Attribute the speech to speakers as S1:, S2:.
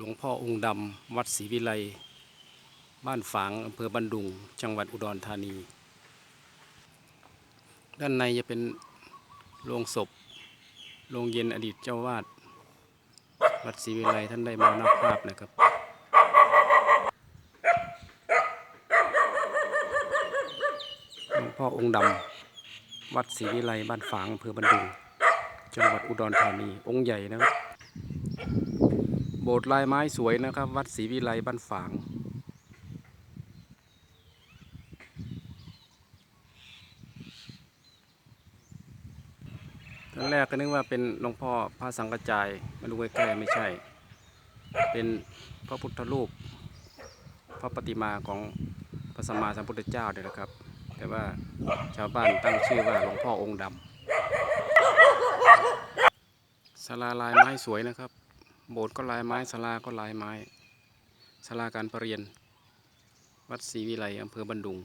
S1: หลวงพ่อองค์ดำวัดศรีวิไล บ้านฝางอำเภอบันดุง จังหวัดอุดรธานี ด้านในจะเป็นโรงศพ โรงเย็นอดีตเจ้าวาด วัดศรีวิไลท่านได้มรณภาพนะครับ หลวงพ่อองค์ดำวัดศรีวิไลบ้านฝางอำเภอบันดุง จังหวัดอุดรธานี องค์ใหญ่นะครับ โบสถ์ลายไม้สวยนะครับ วัดศรีวิไลบ้านฝาง ตอนแรกก็นึกว่าเป็นหลวงพ่อพระสังกระจายมาดูใกล้ๆไม่ใช่ เป็นพระพุทธรูป พระปฏิมาของพระสัมมาสัมพุทธเจ้าเนี่ยนะครับ แต่ว่าชาวบ้านตั้งชื่อว่าหลวงพ่อองค์ดำศาลาลายไม้สวยนะครับ โบสถ์ก็ลายไม้ศาลาก็ลายไม้ศาลาการประเรียน วัดศรีวิไลอำเภอบันดุง